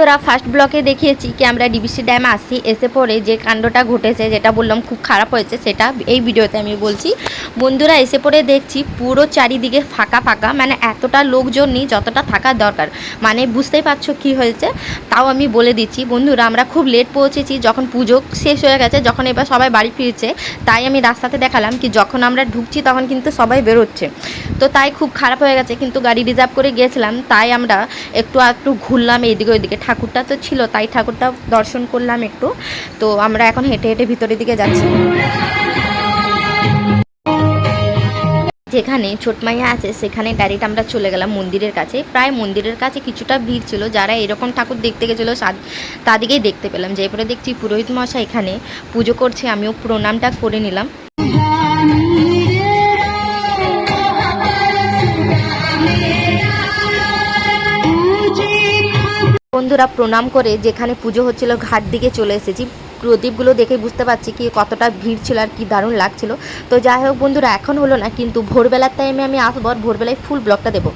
তোরা ফার্স্ট ব্লকে দেখিয়েছি কি আমরা ডিবিসি ড্যামে আসি, এসে পরে যে কাণ্ডটা ঘটেছে যেটা বললাম খুব খারাপ হয়েছে সেটা এই ভিডিওতে আমি বলছি। বন্ধুরা এসে পরে দেখছি পুরো চারিদিকে ফাঁকা ফাঁকা মানে এতটা লোকজন নেই যতটা থাকার দরকার। মানে বুঝতেই পারছ কি হয়েছে? তাও আমি বলে দিচ্ছি, বন্ধুরা আমরা খুব লেট পৌঁছেছি, যখন পুজো শেষ হয়ে গেছে, যখন এবার সবাই বাড়ি ফিরছে, তাই আমি রাস্তাতে দেখালাম কি যখন আমরা ঢুকছি তখন কিন্তু সবাই বেরোচ্ছে। তো তাই খুব খারাপ হয়ে গেছে, কিন্তু গাড়ি রিজার্ভ করে গিয়েছিলাম তাই আমরা একটু একটু ঘুরলাম, এইদিকে ওইদিকে। ঠাকুরটা তো ছিল, তাই ঠাকুরটা দর্শন করলাম একটু। তো আমরা এখন হেঁটে হেঁটে ভিতরের দিকে যাচ্ছি। যেখানে ছোটমাইয়া আছে, সেখানে ডাইরেক্ট আমরা চলে গেলাম মন্দিরের কাছে। প্রায় মন্দিরের কাছে কিছুটা ভিড় ছিল, যারা এরকম ঠাকুর দেখতে গেছিল তাদেরকেই দেখতে পেলাম। যে এরপরে দেখছি পুরোহিত মশাই এখানে, পুজো করছে, আমিও প্রণামটা করে নিলাম। বন্ধুরা প্রণাম করে যেখানে পুজো হচ্ছিল, ঘাট দিকে চলে এসেছি। প্রদীপগুলো দেখে বুঝতে পারছি কি কতটা ভিড় ছিল আর কি দারুণ লাগছিল। তো যাই হোক বন্ধুরা, এখন হলো না, কিন্তু ভোরবেলার টাইমে আমি আসব আর ভোরবেলায় ফুল ব্লকটা দেবো।